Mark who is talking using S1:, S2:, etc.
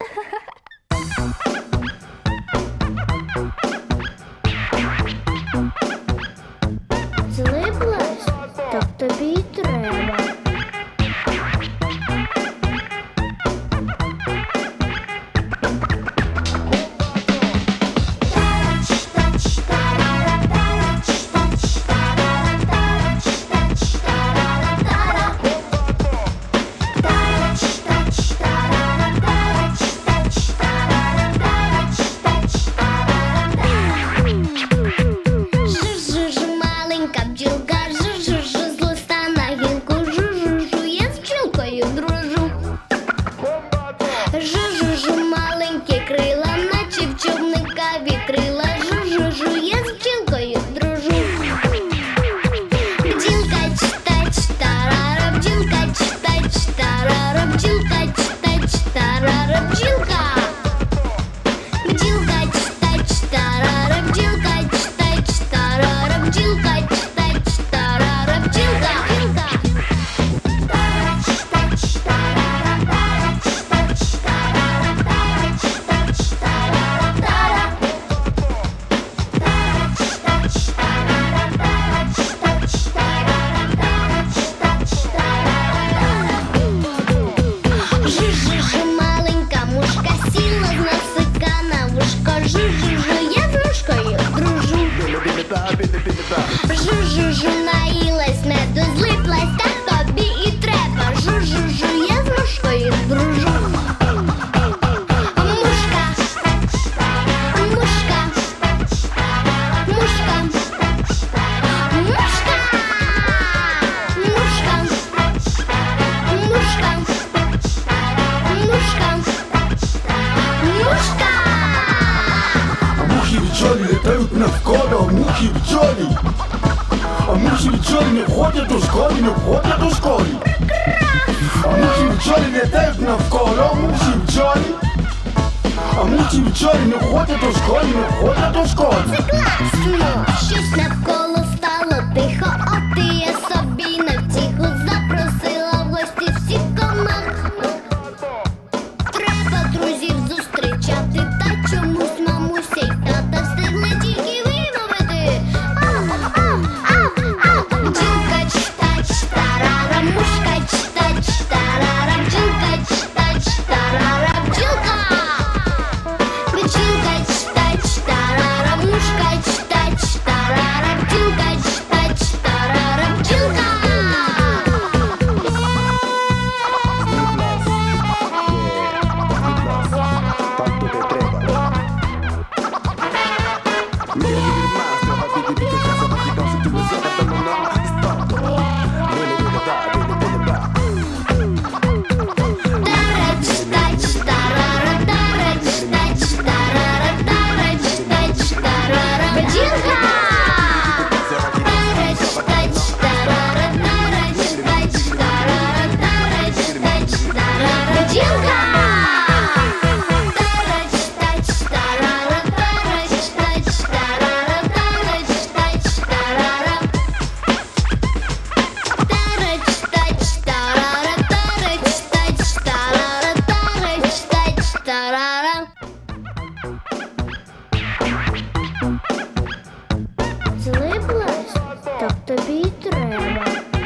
S1: Ha ha ha! Жу-жу-жу, наїлась меду, злиплась, так тобі і треба. Жу-жу-жу, я з мушкою дружу. Мушка, мушка, мушка, мушка, мушка, мушка, мушка, мушка.
S2: А мухи бджолі літають навколо, мухи бджолі. наші вчорі не входять у школі, не входять у школі. А мучі вчорі не теж навколо, мучі вчорі. А мучі вчорі не входять у школі, не входять у школі.
S1: Це класно, щось навколо стало тихо. Yeah. тобі й треба.